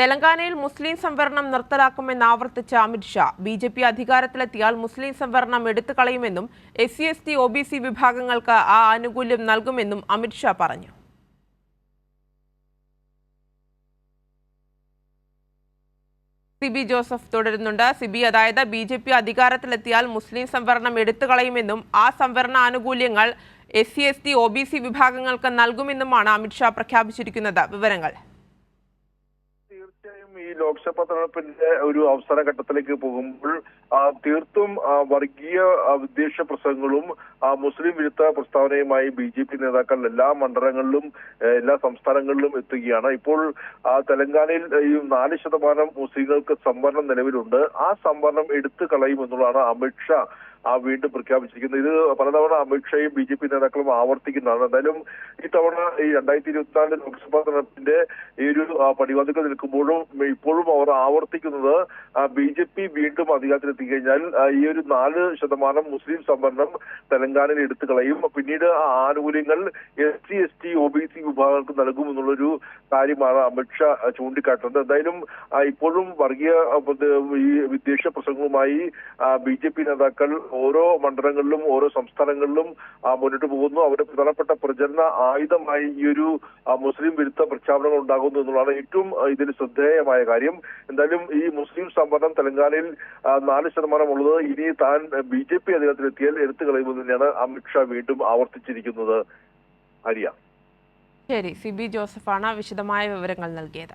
തെലങ്കാനയിൽ മുസ്ലിം സംവരണം നിർത്തലാക്കുമെന്ന് ആവർത്തിച്ച Amit Shah B J P അധികാരത്തിലെത്തിയാൽ മുസ്ലിം സംവരണം എടുത്തു കളയുമെന്നും S C S T O B C വിഭാഗങ്ങൾക്ക് ആ ആനുകൂല്യം നൽകുമെന്നും അമിത്ഷാ പറഞ്ഞു. സിബി ജോസഫ് തുടരുന്നുണ്ട്. സിബി അതായത് ബി ജെ പി അധികാരത്തിലെത്തിയാൽ മുസ്ലിം സംവരണം എടുത്തു കളയുമെന്നും ആ സംവരണ ആനുകൂല്യങ്ങൾ S C S T O B C വിഭാഗങ്ങൾക്ക് നൽകുമെന്നുമാണ് അമിത്ഷാ പ്രഖ്യാപിച്ചിരിക്കുന്നത്. വിവരങ്ങൾ ലോക്സഭാ തെരഞ്ഞെടുപ്പിന്റെ ഒരു അവസാന ഘട്ടത്തിലേക്ക് പോകുമ്പോൾ തീർത്തും വർഗീയ വിദ്വേഷ പ്രസംഗങ്ങളും മുസ്ലിം വിരുദ്ധ പ്രസ്താവനയുമായി ബി ജെ പി നേതാക്കൾ എല്ലാ മണ്ഡലങ്ങളിലും എല്ലാ സംസ്ഥാനങ്ങളിലും എത്തുകയാണ്. ഇപ്പോൾ തെലങ്കാനയിൽ ഈ നാല് ശതമാനം മുസ്ലിങ്ങൾക്ക് സംവരണം നിലവിലുണ്ട്. ആ സംവരണം എടുത്തു കളയുമെന്നുള്ളതാണ് അമിത്ഷാ ആ വീണ്ടും പ്രഖ്യാപിച്ചിരിക്കുന്നത് ഇത് പലതവണ അമിത്ഷായും ബി ജെ പി നേതാക്കളും ആവർത്തിക്കുന്നതാണ്. എന്തായാലും ഇത്തവണ ഈ രണ്ടായിരത്തി ഇരുപത്തിനാല് ലോക്സഭാ തെരഞ്ഞെടുപ്പിന്റെ ഈ ഒരു പടിവാതിക്കൽ നിൽക്കുമ്പോഴും ഇപ്പോഴും അവർ ആവർത്തിക്കുന്നത് ബി ജെ പി വീണ്ടും അധികാരത്തിലെത്തി കഴിഞ്ഞാൽ ഈ ഒരു നാല് ശതമാനം മുസ്ലിം സംവരണം തെലങ്കാനയിൽ എടുത്തു കളയും. പിന്നീട് ആ ആനുകൂല്യങ്ങൾ S C S T O B C വിഭാഗങ്ങൾക്ക് നൽകുമെന്നുള്ളൊരു കാര്യമാണ് അമിത്ഷാ ചൂണ്ടിക്കാട്ടുന്നത്. എന്തായാലും ഇപ്പോഴും വർഗീയ ഈ വിദ്വേഷ പ്രസംഗവുമായി ബി ജെ പി നേതാക്കൾ ഓരോ മണ്ഡലങ്ങളിലും ഓരോ സംസ്ഥാനങ്ങളിലും മുന്നോട്ട് പോകുന്നു. അവരുടെ പ്രധാനപ്പെട്ട പ്രചരണ ആയുധമായി ഈ ഒരു മുസ്ലിം വിരുദ്ധ പ്രഖ്യാപനങ്ങൾ ഉണ്ടാകുന്നു എന്നുള്ളതാണ് ഏറ്റവും ഇതിൽ ശ്രദ്ധേയമായ കാര്യം. എന്തായാലും ഈ മുസ്ലിം സംവരണം തെലങ്കാനയിൽ നാല് ശതമാനം ഉള്ളത് ഇനി താൻ ബി ജെ പി അധികാരത്തിലെത്തിയാൽ എടുത്തു കളയുമെന്ന് തന്നെയാണ് അമിത്ഷാ വീണ്ടും ആവർത്തിച്ചിരിക്കുന്നത്. ഹരിയ. ശരി സിബി ജോസഫാണ് വിശദമായ വിവരങ്ങൾ നൽകിയത്.